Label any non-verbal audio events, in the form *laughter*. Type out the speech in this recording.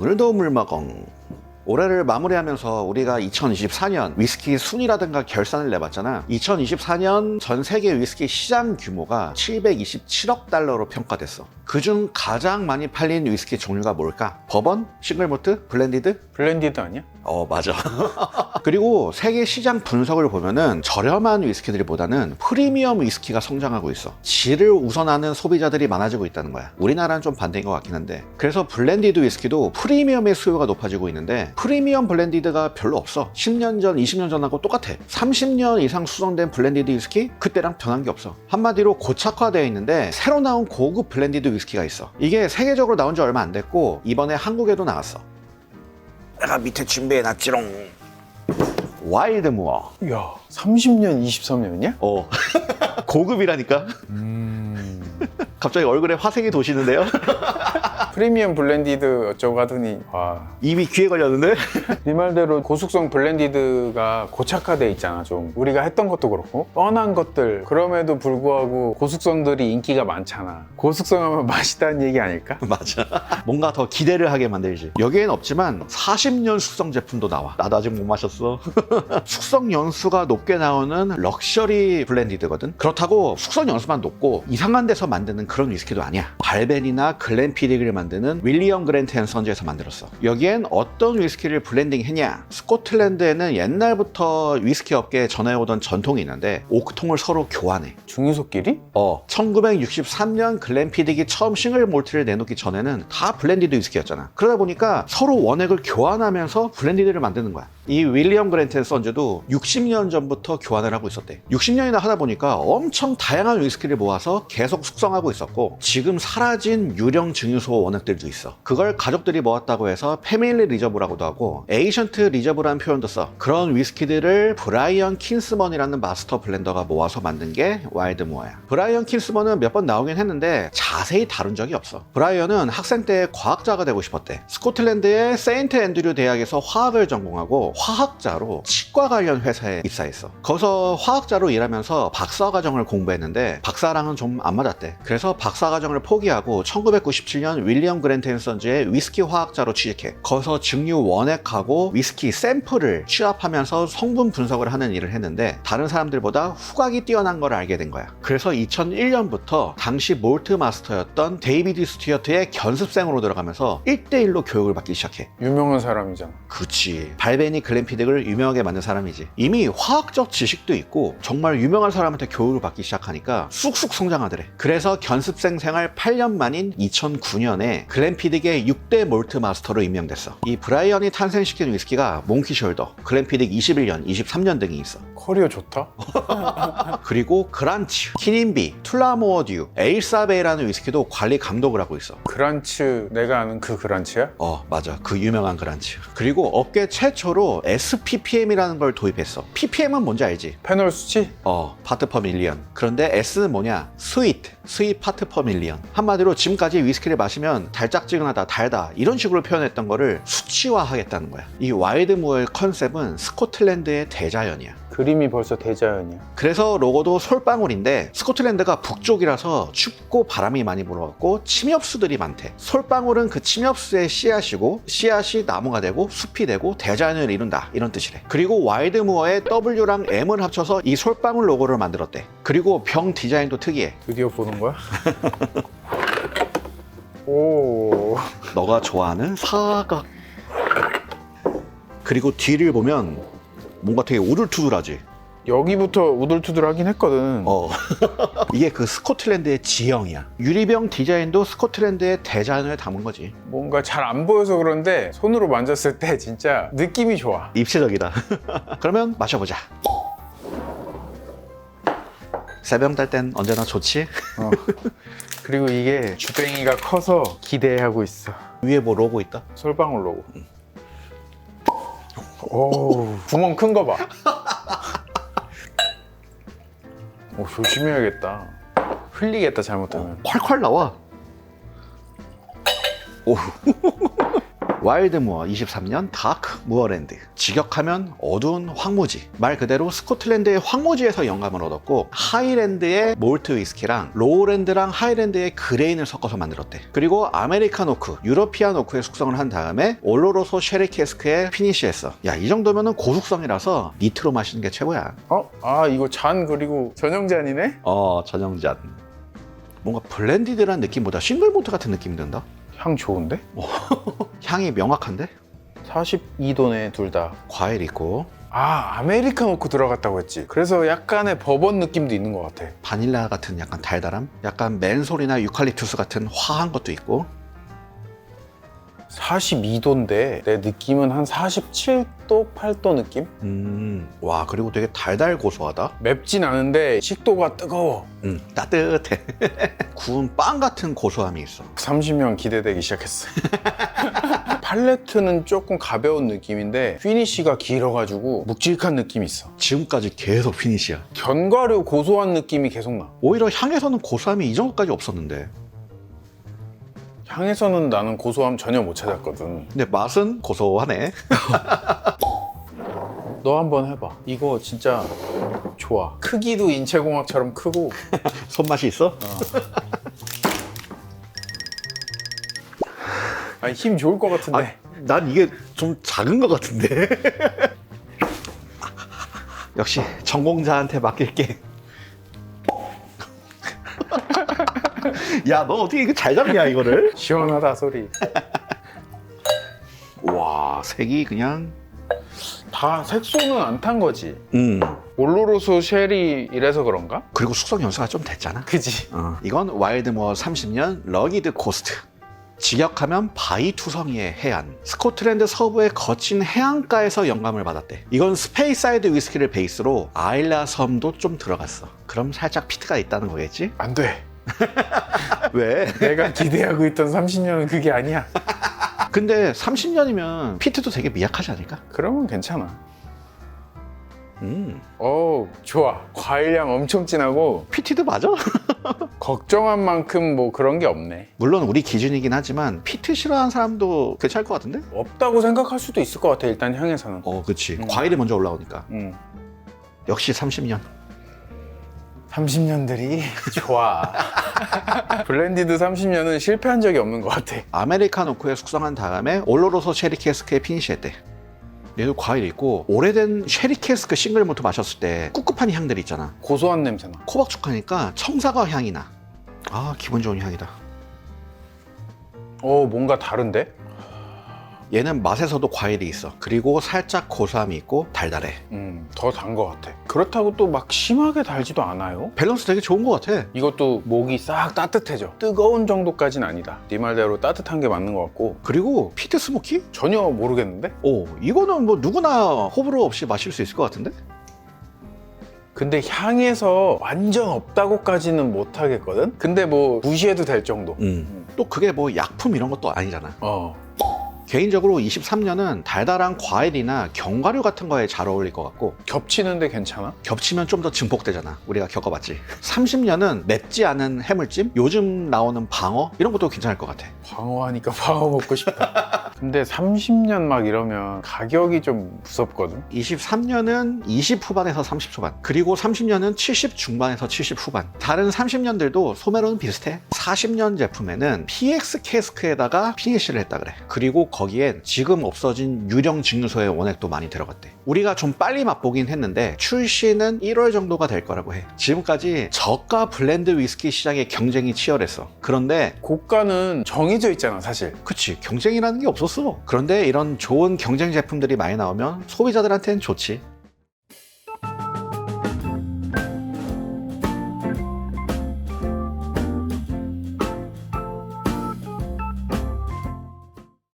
오늘도 물먹엉 올해를 마무리하면서 우리가 2024년 위스키 순위라든가 결산을 내봤잖아 2024년 전 세계 위스키 시장 규모가 727억 달러로 평가됐어 그중 가장 많이 팔린 위스키 종류가 뭘까? 버번? 싱글모트? 블렌디드? 블렌디드 아니야? 어 맞아 *laughs* 그리고 세계 시장 분석을 보면은 저렴한 위스키들보다는 프리미엄 위스키가 성장하고 있어 질을 우선하는 소비자들이 많아지고 있다는 거야 우리나라는 좀 반대인 것 같긴 한데 그래서 블렌디드 위스키도 프리미엄의 수요가 높아지고 있는데 프리미엄 블렌디드가 별로 없어. 10년 전 20년 전하고 똑같아. 30년 이상 수성된 블렌디드 위스키 그때랑 변한 게 없어. 한마디로 고착화되어 있는데 새로 나온 고급 블렌디드 위스키가 있어. 이게 세계적으로 나온 지 얼마 안 됐고 이번에 한국에도 나왔어. 내가 밑에 준비해놨지롱. 와일드 무어. 이야 30년 23년이야? 어. *laughs* 고급이라니까? 음... *laughs* 갑자기 얼굴에 화색이 도시는데요 *laughs* 프리미엄 블렌디드 어쩌고 하더니 와... 입이 귀에 걸렸는데? *laughs* 네 말대로 고숙성 블렌디드가 고착화돼 있잖아 좀. 우리가 했던 것도 그렇고. 뻔한 것들. 그럼에도 불구하고 고숙성들이 인기가 많잖아. 고숙성하면 맛있다는 얘기 아닐까? *laughs* 맞아. 뭔가 더 기대를 하게 만들지. 여기엔 없지만 40년 숙성 제품도 나와. 나도 아직 못 마셨어. *laughs* 숙성 연수가 높게 나오는 럭셔리 블렌디드거든. 그렇다고 숙성 연수만 높고 이상한 데서 만드는 그런 위스키도 아니야. 발벤이나 글렌피딕을 만드는 윌리엄 그랜트 앤 선즈에서 만들었어 여기엔 어떤 위스키를 블렌딩 했냐 스코틀랜드에는 옛날부터 위스키 업계에 전해오던 전통이 있는데 오크통을 서로 교환해 중위소끼리? 어, 1963년 글렌피딕이 처음 싱글 몰트를 내놓기 전에는 다 블렌디드 위스키였잖아. 그러다 보니까 서로 원액을 교환하면서 블렌디드를 만드는 거야. 이 윌리엄 그랜트 앤 선즈도 60년 전부터 교환을 하고 있었대. 60년이나 하다 보니까 엄청 다양한 위스키를 모아서 계속 숙성하고 있었고 지금 사라진 유령 증유소 원액들도 있어. 그걸 가족들이 모았다고 해서 패밀리 리저브라고도 하고 에이션트 리저브라는 표현도 써. 그런 위스키들을 브라이언 킨스먼이라는 마스터 블렌더가 모아서 만든 게 와일드 모어야. 브라이언 킨스먼은 몇 번 나오긴 했는데 자세히 다룬 적이 없어. 브라이언은 학생 때 과학자가 되고 싶었대. 스코틀랜드의 세인트 앤드류 대학에서 화학을 전공하고 화학자로 치과 관련 회사에 입사했어. 거기서 화학자로 일하면서 박사 과정을 공부했는데 박사랑은 좀 안 맞았대. 그래서 박사 과정을 포기하고 1997년 윌리엄 그랜트 앤 선즈의 위스키 화학자로 취직해. 거기서 증류 원액하고 위스키 샘플을 취합하면서 성분 분석을 하는 일을 했는데 다른 사람들보다 후각이 뛰어난 걸 알게 된 거야. 그래서 2001년부터 당시 몰트 마스터였던 데이비드 스튜어트의 견습생으로 들어가면서 1대1로 교육을 받기 시작해. 유명한 사람이잖아 그치. 발베니 글램피딕을 유명하게 만든 사람이지. 이미 화학적 지식도 있고 정말 유명한 사람한테 교육을 받기 시작하니까 쑥쑥 성장하더래. 그래서 견습생 생활 8년 만인 2009년에 글램피딕의 6대 몰트 마스터로 임명됐어. 이 브라이언이 탄생시킨 위스키가 몽키 숄더, 글램피딕 21년, 23년 등이 있어. 커리어 좋다? *laughs* 그리고 그란츠, 키닌비, 툴라모어듀, 에일사베이라는 위스키도 관리 감독을 하고 있어. 그란츠 내가 아는 그 그란츠야? 어, 맞아. 그 유명한 그란츠. 그리고 업계 최초로 SPPM이라는 걸 도입했어. PPM은 뭔지 알지? 페놀 수치? 어, 파트 퍼 밀리언. 그런데 S는 뭐냐? 스위트, 스윗 파트 퍼 밀리언. 한마디로 지금까지 위스키를 마시면 달짝지근하다, 달다 이런 식으로 표현했던 거를 수치화하겠다는 거야. 이 와일드 무어의 컨셉은 스코틀랜드의 대자연이야. 그림이 벌써 대자연이야 그래서 로고도 솔방울인데 스코틀랜드가 북쪽이라서 춥고 바람이 많이 불어왔고 침엽수들이 많대. 솔방울은 그 침엽수의 씨앗이고 씨앗이 나무가 되고 숲이 되고 대자연을 이룬다 이런 뜻이래. 그리고 와일드무어의 W랑 M을 합쳐서 이 솔방울 로고를 만들었대. 그리고 병 디자인도 특이해. 드디어 보는 거야? *laughs* 오 너가 좋아하는 사각. 그리고 뒤를 보면 뭔가 되게 우둘투둘하지. 여기부터 우둘투둘하긴 했거든 어. *laughs* 이게 그 스코틀랜드의 지형이야. 유리병 디자인도 스코틀랜드의 대자연을 담은 거지. 뭔가 잘 안 보여서 그런데 손으로 만졌을 때 진짜 느낌이 좋아 입체적이다. *laughs* 그러면 마셔보자. 새병 딸땐 언제나 좋지? 어. 그리고 이게 주댕이가 커서 기대하고 있어 위에 뭐 로고 있다? 솔방울 로고 오 구멍 큰 거 봐. 오 조심해야겠다. 흘리겠다 잘못하면. 콸콸 나와. 오. *laughs* 와일드 무어 23년 다크 무어랜드. 직역하면 어두운 황무지. 말 그대로 스코틀랜드의 황무지에서 영감을 얻었고 하이랜드의 몰트 위스키랑 로우랜드랑 하이랜드의 그레인을 섞어서 만들었대. 그리고 아메리칸 오크 유러피안 오크의 숙성을 한 다음에 올로로소 쉐리 캐스크에 피니시했어 야 이 정도면은 고숙성이라서 니트로 마시는 게 최고야. 어? 아 이거 잔 그리고 전용잔이네? 어 전형잔 뭔가 블렌디드란 느낌보다 싱글모트 같은 느낌이 든다 향 좋은데? *laughs* 향이 명확한데 42도네 둘 다. 과일 있고 아 아메리칸 오크 들어갔다고 했지. 그래서 약간의 버번 느낌도 있는 것 같아. 바닐라 같은 약간 달달함 약간 맨솔이나 유칼립투스 같은 화한 것도 있고 42도인데 내 느낌은 한 47도, 8도 느낌? 음 와 그리고 되게 달달 고소하다 맵진 않은데 식도가 뜨거워. 음 따뜻해 *laughs* 구운 빵 같은 고소함이 있어 30년 기대되기 시작했어. *laughs* 팔레트는 조금 가벼운 느낌인데 피니쉬가 길어가지고 묵직한 느낌이 있어. 지금까지 계속 피니시야 견과류 고소한 느낌이 계속 나. 오히려 향에서는 고소함이 이 정도까지 없었는데 향에서는 나는 고소함 전혀 못 찾았거든. 근데 맛은 고소하네 *laughs* 너 한번 해봐. 이거 진짜 좋아. 크기도 인체공학처럼 크고 *laughs* 손맛이 있어? 아니, 힘 좋을 것 같은데. 난 이게 좀 작은 것 같은데 *laughs* 역시 전공자한테 맡길게 야 너 어떻게 이거 잘 잡냐 이거를 *laughs* 시원하다 소리. 와 색이 그냥 다 색소는 안 탄 거지. 음 올로로소 쉐리 이래서 그런가? 그리고 숙성 연수가 좀 됐잖아 그지. 어, 이건 와일드모어 30년 러기드 코스트 직역하면 바위 투성이의 해안 스코틀랜드 서부의 거친 해안가에서 영감을 받았대 이건 스페이사이드 위스키를 베이스로 아일라 섬도 좀 들어갔어 그럼 살짝 피트가 있다는 거겠지? 안 돼. *laughs* 왜? 내가 기대하고 있던 30년은 그게 아니야. 근데 30년이면 피트도 되게 미약하지 않을까? 그러면 괜찮아. 음 어 좋아. 과일 향 엄청 진하고 피트도 맞아? *laughs* 걱정한 만큼 뭐 그런 게 없네. 물론 우리 기준이긴 하지만 피트 싫어하는 사람도 괜찮을 것 같은데? 없다고 생각할 수도 있을 것 같아. 일단 향에서는. 어 그치 음. 과일이 먼저 올라오니까 음. 역시 30년 30년들이 *laughs* 좋아. 블렌디드 30년은 실패한 적이 없는 것 같아. 아메리칸 오크에 숙성한 다음에 올로로소 쉐리 캐스크에 피니시했대. 얘도 과일 있고 오래된 쉐리 캐스크 싱글 모트 마셨을 때 꿉꿉한 향들이 있잖아. 고소한 냄새나. 코박죽하니까 청사과 향이 나. 아 기분 좋은 향이다. 어 뭔가 다른데? 얘는 맛에서도 과일이 있어. 그리고 살짝 고소함이 있고 달달해. 음 더 단 것 같아. 그렇다고 또 막 심하게 달지도 않아요. 밸런스 되게 좋은 것 같아. 이것도 목이 싹 따뜻해져. 뜨거운 정도까지는 아니다. 네 말대로 따뜻한 게 맞는 것 같고 그리고 피트 스모키? 전혀 모르겠는데? 오 이거는 뭐 누구나 호불호 없이 마실 수 있을 것 같은데? 근데 향에서 완전 없다고까지는 못하겠거든? 근데 뭐 무시해도 될 정도. 음. 또 그게 뭐 약품 이런 것도 아니잖아. 어. 개인적으로 23년은 달달한 과일이나 견과류 같은 거에 잘 어울릴 것 같고 겹치는데 괜찮아? 겹치면 좀 더 증폭되잖아. 우리가 겪어봤지. 30년은 맵지 않은 해물찜, 요즘 나오는 방어 이런 것도 괜찮을 것 같아. 방어하니까 *laughs* 방어 먹고 싶다. 근데 30년 막 이러면 가격이 좀 무섭거든? 23년은 20 후반에서 30 초반, 그리고 30년은 70 중반에서 70 후반. 다른 30년들도 소매로는 비슷해. 40년 제품에는 PX 캐스크에다가 피니쉬를 했다 그래. 그리고 거기엔 지금 없어진 유령 증류소의 원액도 많이 들어갔대. 우리가 좀 빨리 맛보긴 했는데 출시는 1월 정도가 될 거라고 해. 지금까지 저가 블렌드 위스키 시장의 경쟁이 치열했어. 그런데 고가는 정해져 있잖아, 사실. 그치 경쟁이라는 게 없었어 그런데 이런 좋은 경쟁 제품들이 많이 나오면 소비자들한테는 좋지